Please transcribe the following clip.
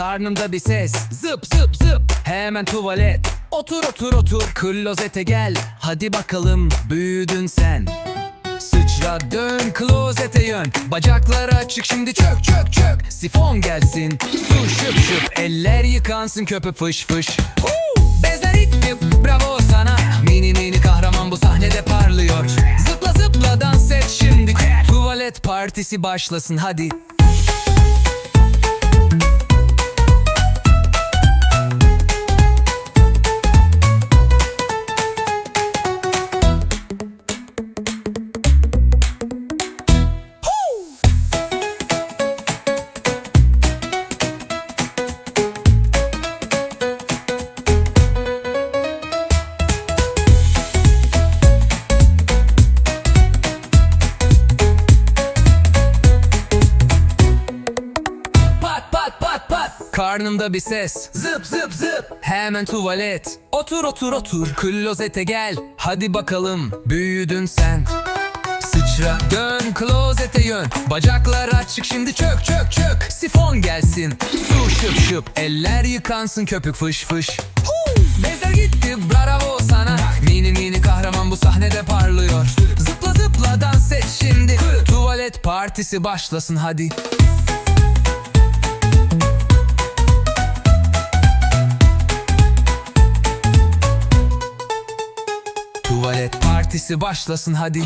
Karnımda bir ses. Zıp zıp zıp. Hemen tuvalet. Otur otur otur. Klozete gel. Hadi bakalım büyüdün sen. Sıçra dön klozete yön. Bacaklar açık şimdi çök çök çök. Sifon gelsin. Su şıp şıp. Eller yıkansın köpü fış fış. Huu! Bezler gitti bravo sana. Mini mini kahraman bu sahnede parlıyor. Zıpla zıpla dans et şimdi. Tuvalet partisi başlasın hadi Karnımda bir ses. Zıp zıp zıp. Hemen tuvalet. Otur otur otur. Klozete gel. Hadi bakalım. Büyüdün sen. Sıçra. Dön klozete yön. Bacaklar açık. Şimdi çök çök çök. Sifon gelsin. Su şıp şıp. Eller yıkansın. Köpük fış fış! Bezler gitti. Bravo sana. Mini mini kahraman bu sahnede parlıyor. Zıpla zıpla dans et şimdi. Tuvalet partisi başlasın. Hadi Tuvalet partisi başlasın hadi